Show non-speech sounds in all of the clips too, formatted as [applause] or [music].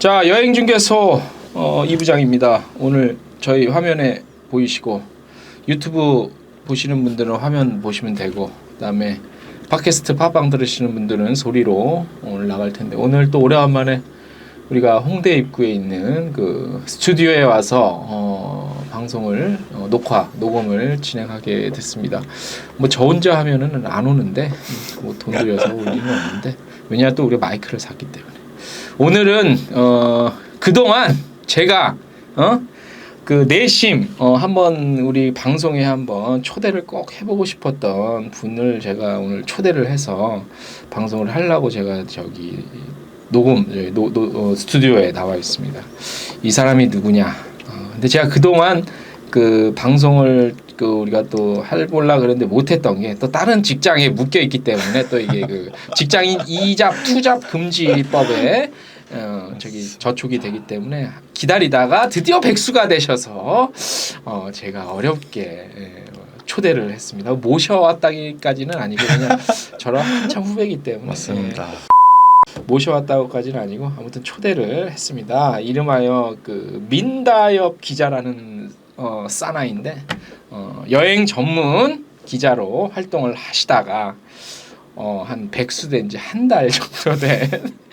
자 여행 중개소 어, 이부장입니다. 오늘 저희 화면에 보이시고 유튜브 보시는 분들은 화면 보시면 되고 그다음에 팟캐스트 팟빵 들으시는 분들은 소리로 오늘 나갈 텐데 오늘 또 오래간만에 우리가 홍대 입구에 있는 그 스튜디오에 와서 어, 방송을 어, 녹화 녹음을 진행하게 됐습니다. 뭐 저 혼자 하면은 안 오는데 뭐 돈 들여서 올 리는 없는데 왜냐 또 우리가 마이크를 샀기 때문에 오늘은 어 그동안 제가 어 그 내심 어 한번 우리 방송에 한번 초대를 꼭 해보고 싶었던 분을 제가 오늘 초대를 해서 방송을 하려고 제가 저기 녹음 저기 노, 노, 어, 스튜디오에 나와 있습니다. 이 사람이 누구냐? 어, 근데 제가 그동안 그 방송을 그 우리가 또 해볼라 그랬는데 못했던 게 또 다른 직장에 묶여 있기 때문에 또 이게 그 직장인 이잡 투잡 금지법에 어 저기 저촉이 되기 때문에 기다리다가 드디어 백수가 되셔서 어 제가 어렵게 예, 초대를 했습니다. 모셔왔다기까지는 아니고 그냥 [laughs] 저랑 한참 후배이기 때문에 맞습니다. 예, 모셔왔다고까지는 아니고 아무튼 초대를 했습니다. 이름하여 그 민다엽 기자라는 어, 사나이인데 어, 여행 전문 기자로 활동을 하시다가 어, 한 백수 된지 한 달 정도 된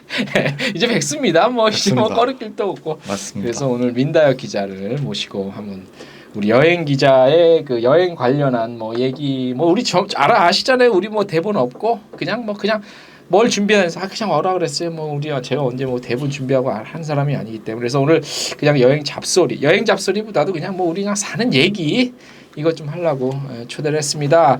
[laughs] 이제 백수입니다. 뭐 이제 뭐. 꺼릴 길도 없고 맞습니다. 그래서 오늘 민다엽 기자를 모시고 한번 우리 여행 기자의 그 여행 관련한 뭐 얘기 뭐 우리 저 알아 아시잖아요. 우리 뭐 대본 없고 그냥 뭐 그냥 뭘 준비해서 아 그냥 오라 그랬어요. 뭐 우리 제가 언제 뭐 대본 준비하고 한 사람이 아니기 때문에 그래서 오늘 그냥 여행 잡소리 여행 잡소리보다도 그냥 뭐 우리 그냥 사는 얘기 이것 좀 하려고 예, 초대를 했습니다.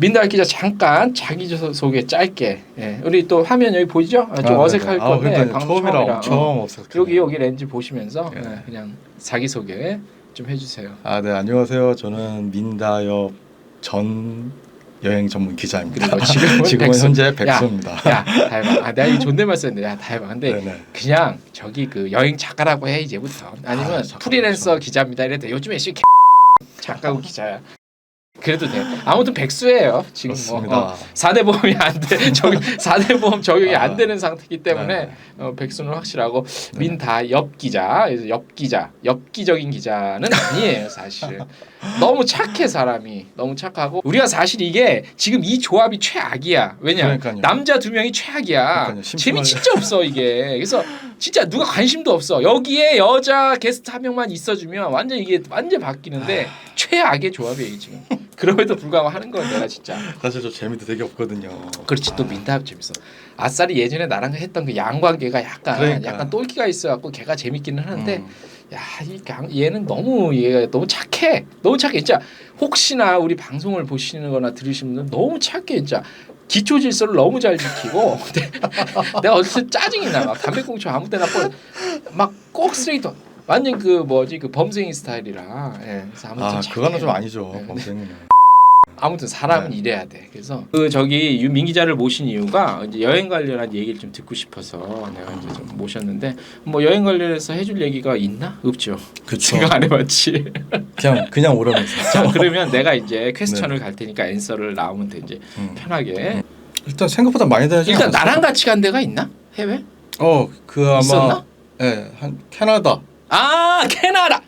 민다엽 기자 잠깐 자기 소개 짧게 예, 우리 또 화면 여기 보이죠? 아, 좀 아, 어색할 네네. 아, 건데 그러니까요. 방송 처음이라. 엄청 어. 어색해요. 여기 여기 렌즈 보시면서 예. 네, 그냥 자기 소개 좀 해주세요. 아, 네, 안녕하세요. 저는 민다엽 전 여행 전문 기자입니다. 지금은 [laughs] 지금은 백수. 현재 백수입니다. 야, 다해봐. 아, 내가 이 존댓말 썼는데, 야, 다해봐. 근데 네네. 그냥 저기 그 여행 작가라고 해 이제부터. 아니면 아, 프리랜서 그렇죠. 기자입니다. 이래도 요즘에 씨 작가고 기자야. 그래도 돼. 아무튼 백수예요. 지금. 뭐 어, 4대 보험이 안 돼. [laughs] 저기 4대 보험 적용이 안 아. 되는 상태이기 때문에 네네. 어, 백수는 확실하고 네. 민다엽 기자, 그래서 엽 기자, 엽기적인 기자는 아니에요 사실. [laughs] 너무 착해 사람이 너무 착하고 우리가 사실 이게 지금 이 조합이 최악이야. 왜냐 그러니까요. 남자 두 명이 최악이야. 재미. 진짜 없어 이게. 그래서 진짜 누가 관심도 없어. 여기에 여자 게스트 한 명만 있어주면 완전 이게 완전 바뀌는데 아. 최악의 조합이에요 지금. 그럼에도 불구하고 하는 건 내가 진짜. 사실 저 재미도 되게 없거든요. 그렇지 또 민다합 재밌어. 아싸리 예전에 나랑 했던 그 양관계가 약간 그러니까. 약간 똘끼가 있어갖고 걔가 재밌기는 하는데 음. 야이 얘는 너무 얘가 너무 착해. 너무 착해 진짜. 혹시나 우리 방송을 보시는거나 들으시는 분들 너무 착해 진짜. 기초 질서를 너무 잘 지키고 [laughs] 내가 어디서 짜증이 나. 막 담배꽁초 아무 데나 막 꼭 쓰레기통. 완전 그 뭐지 그 범생이 스타일이라. 예. 그래서 아무튼 아, 착해. 그거는 좀 아니죠. 네. 범생이는. 아무튼 사람은 네. 이래야 돼. 그래서 그 저기 유민 기자를 모신 이유가 이제 여행 관련한 얘기를 좀 듣고 싶어서 내가 이제 좀 모셨는데 뭐 여행 관련해서 해줄 얘기가 있나? 없죠. 그쵸. 제가 안 해봤지. [laughs] 그냥 그냥 오라면서. 자 그러면 내가 이제 퀘스천을 갈 테니까 앤서를 나오면 돼 이제 음. 편하게. 일단 생각보다 많이 다니지 일단 않았어요? 나랑 같이 간 데가 있나? 해외? 어, 그 아마 있었나? 예, 한 캐나다. 아 캐나다.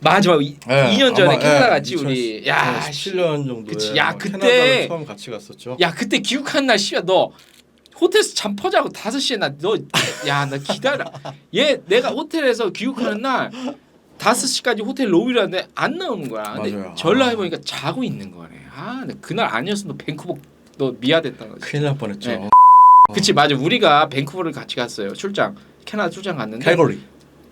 맞아, 이, 예, 2년 전에 아마, 캐나다 예, 갔지 우리. 야, 씨. 17년 정도에 그치. 야, 아마 그때- 처음 같이 갔었죠. 야 그때 귀국한 날 씨야 너 호텔에서 잠 퍼 자고 5시에 나너야나 기다려 얘 내가 호텔에서 귀국하는 날 5시까지 호텔 로비라는데 안 나오는 거야 근데 맞아요. 전화 해 보니까 자고 있는 거네 아 근데 그날 아니었으면 너 밴쿠버 너 미아됐다 거지 큰일 날 뻔했죠. 네. 그치 맞아 우리가 밴쿠버를 같이 갔어요 출장 캐나다 출장 갔는데 캘거리.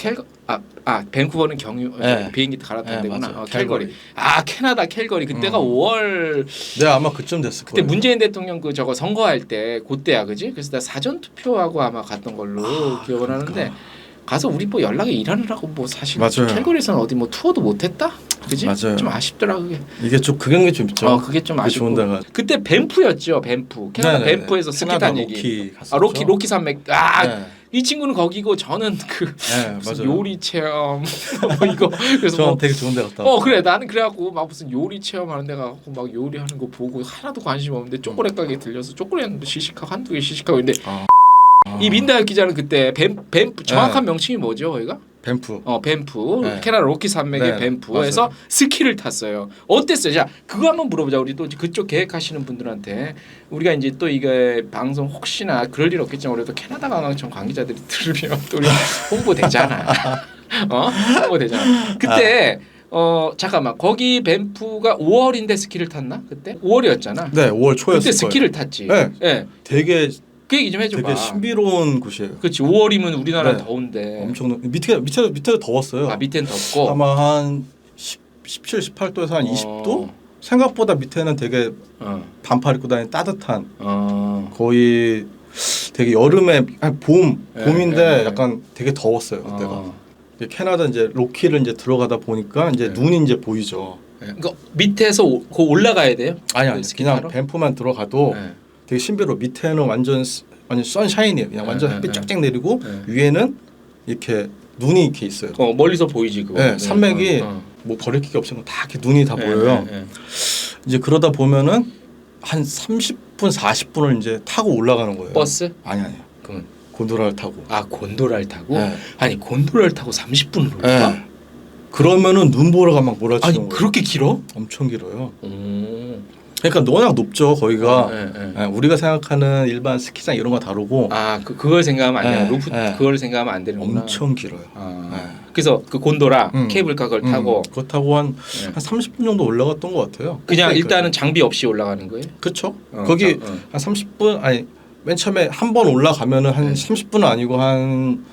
캘거 아, 아 밴쿠버는 경유 네. 비행기 네, 데구나 맞아요. 어, 캘거리 아 캐나다 캘거리 그때가 음. 5월 네, 아마 그쯤 됐을 그때 거예요. 문재인 대통령 그 저거 선거할 때 그때야 그지? 그래서 나 사전 투표하고 아마 갔던 걸로 기억을 하는데 그러니까. 가서 우리 뭐 연락에 일하느라고 뭐 사실 맞아요. 캘거리에서는 어디 뭐 투어도 못했다, 그지? 맞아요. 좀 아쉽더라 그게. 이게 좀 그런 게좀 있죠. 어 그게 좀 그게 아쉽고. 좋은 데가. 그때 밴프였죠, 밴프. 캐나다. 밴프에서 스키 탄 얘기. 로키 갔었죠. 아 로키 로키 산맥. 아 이 네. 친구는 거기고 저는 그 네, [laughs] 무슨 맞아요. 요리 체험 뭐 이거 그래서 저는 뭐 되게 좋은 데 갔다. 어 그래 나는 그래갖고 막 무슨 요리 체험하는 데 가고 막 요리하는 거 보고 하나도 관심 없는데 초콜릿 가게 들려서 초콜릿 시식하고 한두 개 시식하고 있는데 아. 아. 이 민다혁 기자는 그때 뱀, 정확한 네. 명칭이 뭐죠, 거기가? 뱀프. 어 뱀프 네. 캐나다 로키 산맥의 네, 뱀프에서 맞아요. 스키를 탔어요. 어땠어요? 자 그거 한번 물어보자. 우리 또 그쪽 계획하시는 분들한테 우리가 이제 또 이게 방송 혹시나 그럴 일 없겠지만 또 캐나다 관광청 관계자들이 [laughs] 들으면 또 우리 홍보 되잖아. [laughs] 어 홍보 되잖아. 그때 어 잠깐만 거기 뱀프가 5월인데 스키를 탔나 그때 5월이었잖아. 네, 5월 초였을 그때 거예요. 스키를 탔지. 네. 예. 되게 그 얘기 좀 해줘봐. 되게 신비로운 곳이에요. 그렇지 5월이면 우리나라 네. 더운데. 엄청 높- 밑에 밑에 밑에도 더웠어요. 아 밑엔 덥고. 아마 한 10, 17, 18도에서 한 어. 20도? 생각보다 밑에는 되게 어. 반팔 입고 다니는 따뜻한 어. 거의 되게 여름에 아니, 봄 네, 봄인데 네, 네. 약간 되게 더웠어요 그때가. 어. 이제 캐나다 이제 로키를 이제 들어가다 보니까 이제 네. 눈이 이제 보이죠. 네. 그러니까 밑에서 오- 그 올라가야 돼요? 아니 그 아니 스키 그냥 타러? 뱀프만 들어가도 네. 되게 신비로 밑에는 완전 스- 완전 선샤인이에요. 그냥 네, 완전 네, 햇빛 네. 쫙쫙 내리고 네. 위에는 이렇게 눈이 이렇게 있어요. 어 멀리서 보이지 그거. 네, 산맥이 어, 어. 뭐 버릴 게 없으면 다 이렇게 눈이 다 네, 보여요. 네, 네. 이제 그러다 보면은 한 30분 40분을 이제 타고 올라가는 거예요. 버스? 아니 아니. 그럼 곤도라를 타고. 아 곤도라를 타고? 네. 아니 곤도라를 타고 30분을 올라? 네. 그러면은 눈 보러 가막 몰아치는 아니 거예요. 그렇게 길어? 엄청 길어요. 오. 그러니까 워낙 높죠 거기가. 네, 네. 예, 우리가 생각하는 일반 스키장 이런 거 다르고 아 그 그걸 생각하면 안 돼. 네, 루프 네. 그걸 생각하면 안 되는 구나. 엄청 길어요. 아. 네. 그래서 그 곤도라 음. 케이블카 그걸 음, 타고 그거 타고 한, 네. 한 30분 정도 올라갔던 것 같아요. 그냥 꼭대기까지. 일단은 장비 없이 올라가는 거예요? 그쵸. 어, 거기 자, 어. 한 30분 아니 맨 처음에 한 번 올라가면은 한 네. 30분 은 아니고 한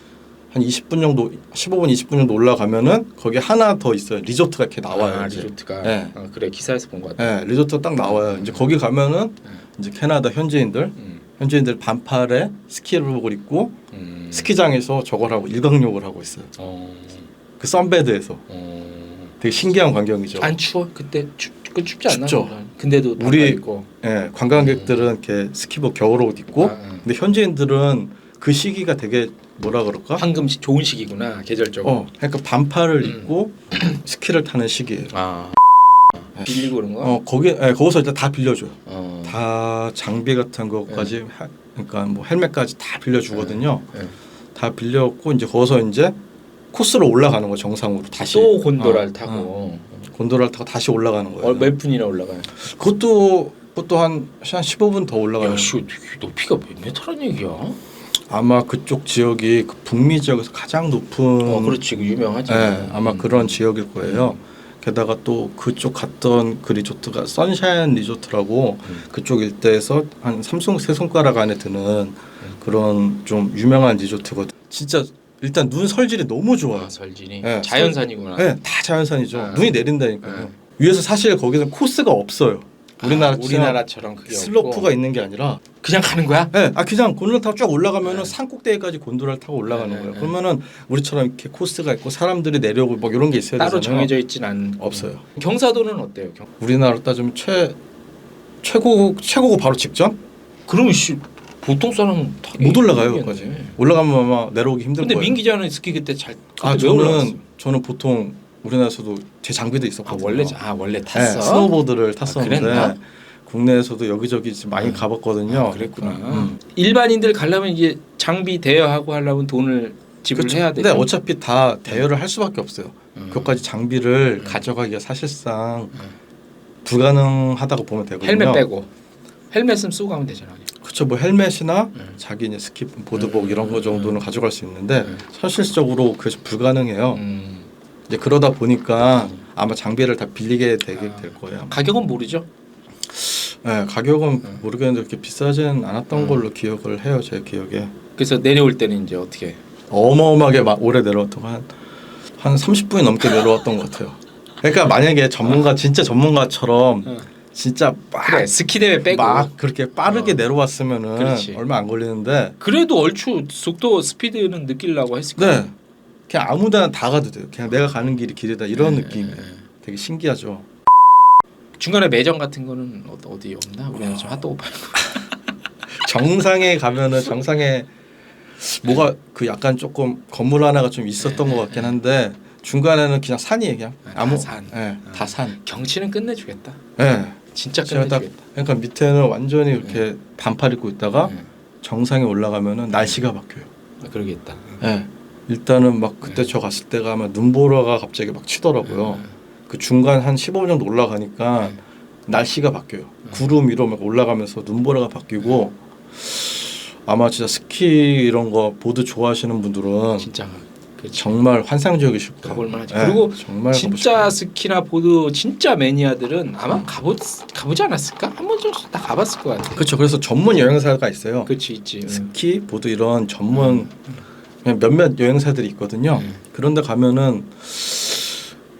한 20분 정도 15분 20분 정도 올라가면은 거기 하나 더 있어요. 리조트가 이렇게 나와요. 아, 이제. 리조트가. 네. 아, 그래 기사에서 본 것 같아. 예, 리조트 딱 나와요. 이제 거기 가면은 네. 이제 캐나다 현지인들 음. 현지인들 반팔에 스키복을 입고 음. 스키장에서 저걸 하고 일광욕을 하고 있어요. 어. 그 선베드에서 어. 되게 신기한 광경이죠. 안 추워? 그때 추, 그 춥지 않나? 춥죠. 근데도 우리- 입고. 예, 관광객들은 이렇게 스키복 겨울옷 입고 아, 아. 근데 현지인들은 그 시기가 되게 뭐라 그럴까? 황금 시, 좋은 시기구나 계절적으로. 어, 그러니까 반팔을 음. 입고 [clears throat] 스키를 타는 시기예요. 아. 빌리고 그런 거? 어, 거기 예, 거기서 일단 다 빌려줘요. 어. 다 장비 같은 것까지 하- 그러니까 뭐 헬멧까지 다 빌려주거든요. 네. 다 빌려갖고 이제 거기서 이제 코스로 올라가는 거 정상으로 다시 또 곤도라를 어, 타고. 어. 곤도라를 타고 다시 올라가는 거예요. 어, 몇 분이나 올라가요? 그것도 그것도 한, 한 15분 더 올라가요. 야, 씨, 높이가 몇 미터란 얘기야? 아마 그쪽 지역이 그 북미 지역에서 가장 높은 어, 그렇지, 그 유명하지. 네, 아마 음. 그런 지역일 거예요. 게다가 또 그쪽 갔던 그 리조트가 선샤인 리조트라고 음. 그쪽 일대에서 한 삼손 세 손가락 안에 드는 그런 좀 유명한 리조트거든. 진짜 일단 눈 설질이 너무 좋아요. 아, 설진이 네, 자연산이구나. 네, 다 자연산이죠. 아. 눈이 내린다니까요. 네. 위에서 사실 거기서 코스가 없어요. 우리나라 아, 우리나라처럼 그게 슬로프가 없고. 있는 게 아니라 그냥 가는 거야? 네, 아 그냥 곤돌라 타고 쭉 올라가면은 네. 산 꼭대기까지 곤돌라를 타고 올라가는 네, 거예요. 네. 그러면은 우리처럼 이렇게 코스가 있고 사람들이 내려오고 뭐 이런 게 있어야 따로 되잖아요. 정해져 있진 않 없어요. 경사도는 어때요? 경... 우리나라 따지면 최 최고 최고고 바로 직전 그러면 씨 보통 사람 못 올라가요. 거기까지. 올라가면 아마 내려오기 힘들 근데 거예요. 민 기자는 스키 그때 잘아 그때 왜 올라갔어? 저는 저는 보통 우리나라에서도 제 장비도 아 있었거든요. 원래 아 원래 네, 탔어. 스노보드를 탔었는데 그랬나? 국내에서도 여기저기 지금 많이 음. 가봤거든요. 아, 그랬구나. 음. 일반인들 가려면 이제 장비 대여하고 하려면 돈을 지불해야. 되죠. 근데 어차피 다 대여를 할 수밖에 없어요. 음. 그것까지 장비를 음. 가져가기가 사실상 음. 불가능하다고 보면 되거든요. 헬멧 빼고 헬멧은 쓰고 가면 되잖아. 그렇죠. 뭐 헬멧이나 음. 자기 이제 스키 보드복 음. 이런 거 정도는 음. 가져갈 수 있는데 음. 현실적으로 그것이 불가능해요. 음. 이제 그러다 보니까 음. 아마 장비를 다 빌리게 되게 아. 될 거예요. 가격은 모르죠. 네, 가격은 음. 모르겠는데 그렇게 비싸진 않았던 음. 걸로 기억을 해요. 제 기억에 그래서 내려올 때는 이제 어떻게? 어마어마하게 막 오래 내려왔던 한 한 30분이 넘게 내려왔던 것 같아요. 그러니까 만약에 전문가 진짜 전문가처럼 어. 진짜 막, 그래 스키 대회 빼고 막 그렇게 빠르게 어. 내려왔으면은 그렇지. 얼마 안 걸리는데 그래도 얼추 속도 스피드는 느끼려고 했을 거야. 네 그냥 아무 데나 다 가도 돼요. 그냥 내가 가는 길이 길이다 이런 네, 느낌. 네. 되게 신기하죠. 중간에 매점 같은 거는 어- 어디 없나? 우리는 좀 핫도그 팔고. [laughs] 정상에 가면은 정상에 뭐가 그 약간 조금 건물 하나가 좀 있었던 것 같긴 한데 중간에는 그냥 산이에요 그냥 아, 아무 다 산. 예, 다 산. 경치는 끝내주겠다. 예. 진짜 제가 딱 끝내주겠다. 그러니까 밑에는 완전히 이렇게 반팔 입고 있다가 네. 정상에 올라가면은 날씨가 바뀌어요. 아, 그러겠다. 예. 일단은 막 그때 저 갔을 때가 아마 눈보라가 갑자기 막 치더라고요. 그 중간 한 15분 정도 올라가니까 날씨가 바뀌어요. 구름 위로 막 올라가면서 눈보라가 바뀌고 아마 진짜 스키 이런 거 보드 좋아하시는 분들은 진짜 그렇죠. 정말 환상적이실 거예요. 가볼 만하지. 예, 그리고 정말 진짜. 스키나 보드 진짜 매니아들은 아마 가보 가보지 않았을까? 한 번 정도 다 가봤을 것 같아. 그렇죠. 그래서 전문 여행사가 있어요. 그렇지 있지. 응. 스키, 보드 이런 전문 그냥 몇몇 여행사들이 있거든요. 음. 그런데 가면은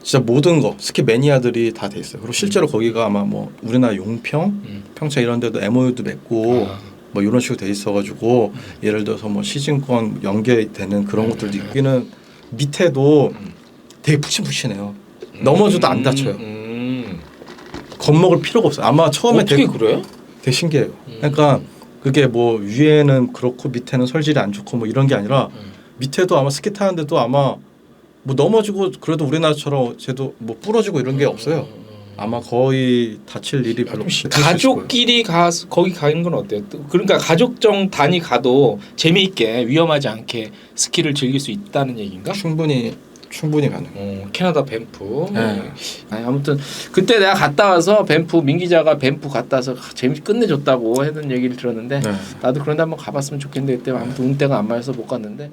진짜 모든 거 스키 매니아들이 다 돼 있어요. 그리고 실제로 거기가 아마 뭐 우리나라 용평, 음. 평창 이런 데도 MOU도 맺고 아. 뭐 이런 식으로 돼 있어가지고 예를 들어서 뭐 시즌권 연계되는 그런 것들도 있기는 밑에도 음. 되게 푹신푹신해요. 넘어져도 안 다쳐요. 음. 겁먹을 필요가 없어요. 아마 처음에 어떻게 되게, 그래? 되게 신기해요. 음. 그러니까 그게 뭐 위에는 그렇고 밑에는 설질이 안 좋고 뭐 이런 게 아니라 음. 밑에도 아마 스키 타는데도 아마 뭐 넘어지고 그래도 우리나라처럼 쟤도 뭐 부러지고 이런 게 없어요. 아마 거의 다칠 일이 별로 거예요. 가족끼리 가서 거기 가는 건 어때요? 또 그러니까 가족정 단위 가도 재미있게 위험하지 않게 스키를 즐길 수 있다는 얘기인가? 충분히 충분히 가능. 어, 캐나다 밴프. 네. 아니, 아무튼 그때 내가 갔다 와서 밴프 민 기자가 밴프 갔다 와서 재미 끝내줬다고 했던 얘기를 들었는데 네. 나도 그런데 한번 가봤으면 좋겠는데 그때 아무튼 운때가 안 맞아서 못 갔는데